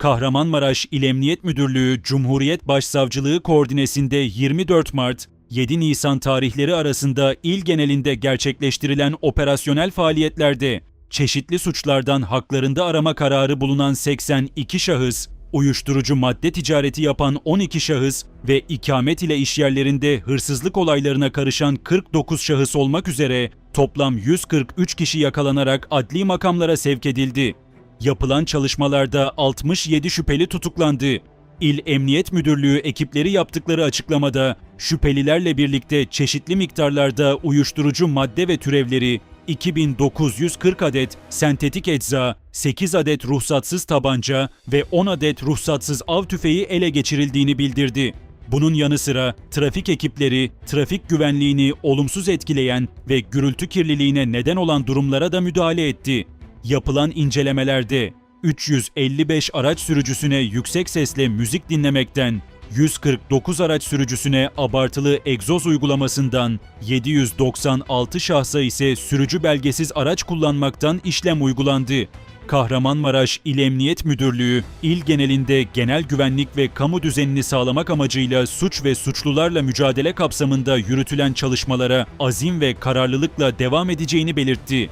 Kahramanmaraş İl Emniyet Müdürlüğü Cumhuriyet Başsavcılığı koordinesinde 24 Mart 7 Nisan tarihleri arasında il genelinde gerçekleştirilen operasyonel faaliyetlerde çeşitli suçlardan haklarında arama kararı bulunan 82 şahıs, uyuşturucu madde ticareti yapan 12 şahıs ve ikamet ile işyerlerinde hırsızlık olaylarına karışan 49 şahıs olmak üzere toplam 143 kişi yakalanarak adli makamlara sevk edildi. Yapılan çalışmalarda 67 şüpheli tutuklandı. İl Emniyet Müdürlüğü ekipleri yaptıkları açıklamada şüphelilerle birlikte çeşitli miktarlarda uyuşturucu madde ve türevleri, 2940 adet sentetik ecza, 8 adet ruhsatsız tabanca ve 10 adet ruhsatsız av tüfeği ele geçirildiğini bildirdi. Bunun yanı sıra trafik ekipleri trafik güvenliğini olumsuz etkileyen ve gürültü kirliliğine neden olan durumlara da müdahale etti. Yapılan incelemelerde 355 araç sürücüsüne yüksek sesle müzik dinlemekten, 149 araç sürücüsüne abartılı egzoz uygulamasından, 796 şahsa ise sürücü belgesiz araç kullanmaktan işlem uygulandı. Kahramanmaraş İl Emniyet Müdürlüğü, il genelinde genel güvenlik ve kamu düzenini sağlamak amacıyla suç ve suçlularla mücadele kapsamında yürütülen çalışmalara azim ve kararlılıkla devam edeceğini belirtti.